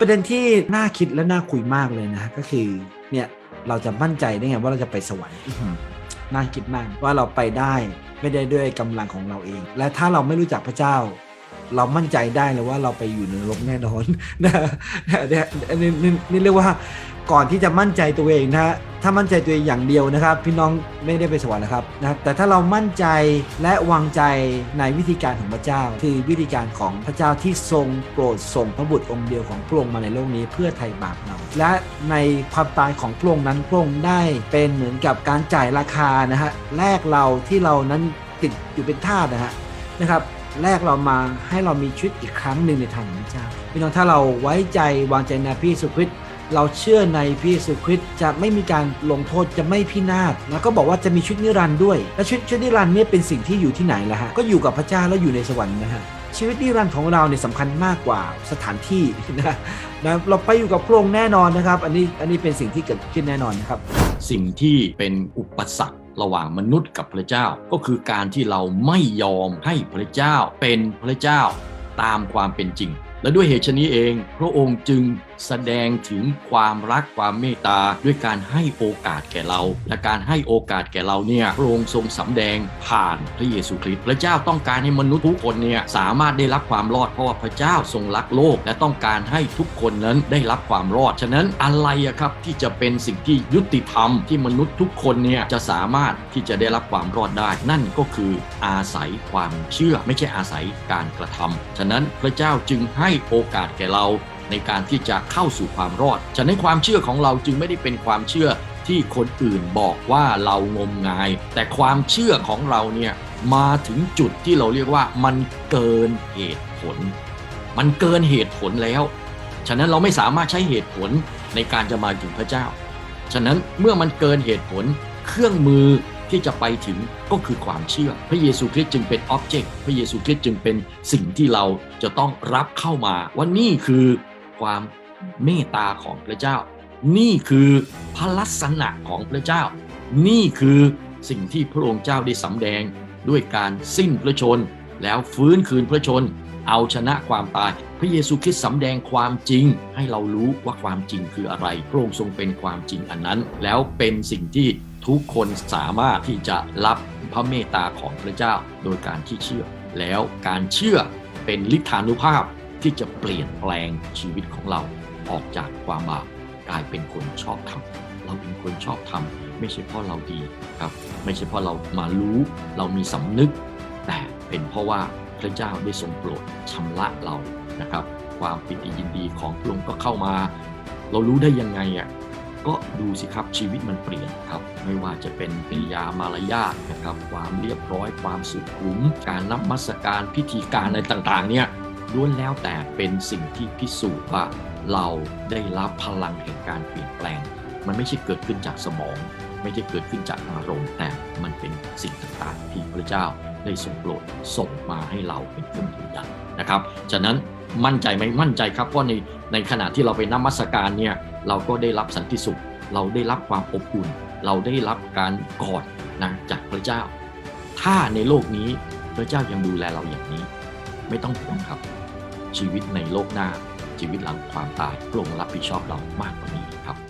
ประเด็นที่น่าคิดและน่าคุยมากเลยนะ ก็คือเนี่ยเราจะมั่นใจได้ไงว่าเราจะไปสวรรค์น่าคิดมากว่าเราไปได้ไม่ได้ด้วยกำลังของเราเอง และถ้าเราไม่รู้จักพระเจ้า เรามั่นใจได้เลยว่าเราไปอยู่ในนรกแน่นอนนะเนี่ยนี่นี่นี่เรียกว่า ก่อนที่จะมั่นใจตัวเองนะฮะถ้ามั่นใจตัวเองอย่างเดียวนะครับ พี่น้องไม่ได้ไปสวรรค์นะครับนะแต่ถ้าเรามั่นใจและวางใจในวิธีการของพระเจ้า คือวิธีการของพระเจ้าที่ทรงโปรดส่งพระบุตรองค์เดียวของพระองค์มาในโลกนี้เพื่อไถ่บาปเรา และในความตายของพระองค์นั้นพระองค์ได้เป็นเหมือนกับการจ่ายราคานะฮะแลกเราที่เรานั้นติดอยู่เป็นทาสนะฮะนะครับแรกเรามาให้เรามีชีวิตอีกครั้งหนึ่งในทางของพระเจ้าพี่น้องถ้าเราไว้ใจวางใจในพระเยซูคริสต์ เราเชื่อในพระเยซูคริสต์จะไม่มีการลงโทษจะไม่พินาศแล้วก็บอกว่าจะมีชีวิตนิรันด์ด้วย และชีวิตชีวิตนิรันด์เนี่ยเป็นสิ่งที่อยู่ที่ไหนล่ะฮะก็อยู่กับพระเจ้าแล้วอยู่ในสวรรค์นะฮะชีวิตนิรันดร์ของเราเนี่ยสำคัญมากกว่าสถานที่นะนะเราไปอยู่กับพระองค์แน่นอนนะครับ อันนี้อันนี้เป็นสิ่งที่เกิดขึ้นแน่นอนนะครับ สิ่งที่เป็นอุปสรรคระหว่างมนุษย์กับพระเจ้า ก็คือการที่เราไม่ยอมให้พระเจ้าเป็นพระเจ้าตามความเป็นจริง และด้วยเหตุชนี้เอง พระองค์จึง แสดงถึงความรักความเมตตาด้วยการให้โอกาสแก่เรา และการให้โอกาสแก่เราเนี่ยพระองค์ทรงสำแดงผ่านพระเยซูคริสต์พระเจ้าต้องการให้มนุษย์ทุกคนเนี่ยสามารถได้รับความรอดเพราะว่าพระเจ้าทรงรักโลก และต้องการให้ทุกคนนั้นได้รับความรอดฉะนั้นอะไรครับที่จะเป็นสิ่งที่ยุติธรรมที่มนุษย์ทุกคนเนี่ยจะสามารถที่จะได้รับความรอดได้ นั่นก็คืออาศัยความเชื่อไม่ใช่อาศัยการกระทำฉะนั้นพระเจ้าจึงให้โอกาสแก่เรา ในการที่จะเข้าสู่ความรอด ฉะนั้นความเชื่อของเราจึงไม่ได้เป็นความเชื่อที่คนอื่นบอกว่าเรางมงาย แต่ความเชื่อของเราเนี่ยมาถึงจุดที่เราเรียกว่ามันเกินเหตุผล มันเกินเหตุผลแล้ว ฉะนั้นเราไม่สามารถใช้เหตุผลในการจะมาถึงพระเจ้า ฉะนั้นเมื่อมันเกินเหตุผลเครื่องมือที่จะไปถึงก็คือความเชื่อ พระเยซูคริสต์จึงเป็นอ็อบเจกต์ พระเยซูคริสต์จึงเป็นสิ่งที่เราจะต้องรับเข้ามาว่านี่คือ ความเมตตาของพระเจ้า นี่คือพระลักษณะของพระเจ้า นี่คือสิ่งที่พระองค์เจ้าได้สำแดงด้วยการสิ้นพระชน แล้วฟื้นคืนพระชน เอาชนะความตาย พระเยซูคริสต์สำแดงความจริง ให้เรารู้ว่าความจริงคืออะไร พระองค์ทรงเป็นความจริงอันนั้น แล้วเป็นสิ่งที่ทุกคนสามารถที่จะรับพระเมตตาของพระเจ้า โดยการที่เชื่อ แล้วการเชื่อเป็นฤทธานุภาพ ที่จะเปลี่ยนแปลงชีวิตของเราออกจากความบาปกลายเป็นคนชอบธรรมเราเป็นคนชอบธรรมไม่ใช่เพราะเราดีครับ ไม่ใช่เพราะเรามารู้เรามีสำนึก แต่เป็นเพราะว่าพระเจ้าได้ทรงโปรดชำระเรานะครับ ความปิติยินดีของพระองค์ก็เข้ามา เรารู้ได้ยังไงอะก็ดูสิครับชีวิตมันเปลี่ยนครับ ไม่ว่าจะเป็นปิยามารยาทนะครับ ความเรียบร้อย ความสุขุม การนับมัสการพิธีการอะไรต่างๆเนี่ย ล้วนแล้วแต่เป็นสิ่งที่พิสูจน์ว่าเราได้รับพลังแห่งการเปลี่ยนแปลง มันไม่ใช่เกิดขึ้นจากสมอง ไม่ใช่เกิดขึ้นจากอารมณ์แต่มันเป็นสิ่งต่างๆ ที่พระเจ้าได้ทรงโปรดส่งมาให้เราเป็นเครื่องยืนยันนะครับฉะนั้นมั่นใจไหมมั่นใจครับเพราะในในขณะที่เราไปนมัสการเนี่ยเราก็ได้รับสันติสุข เราได้รับความอบอุ่น เราได้รับการกอดนะจากพระเจ้า ถ้าในโลกนี้พระเจ้ายังดูแลเราอย่างนี้ ไม่ต้องห่วงครับ ชีวิตในโลกหน้าชีวิตหลังความตายพระองค์รับผิดชอบเรามากกว่านี้ครับ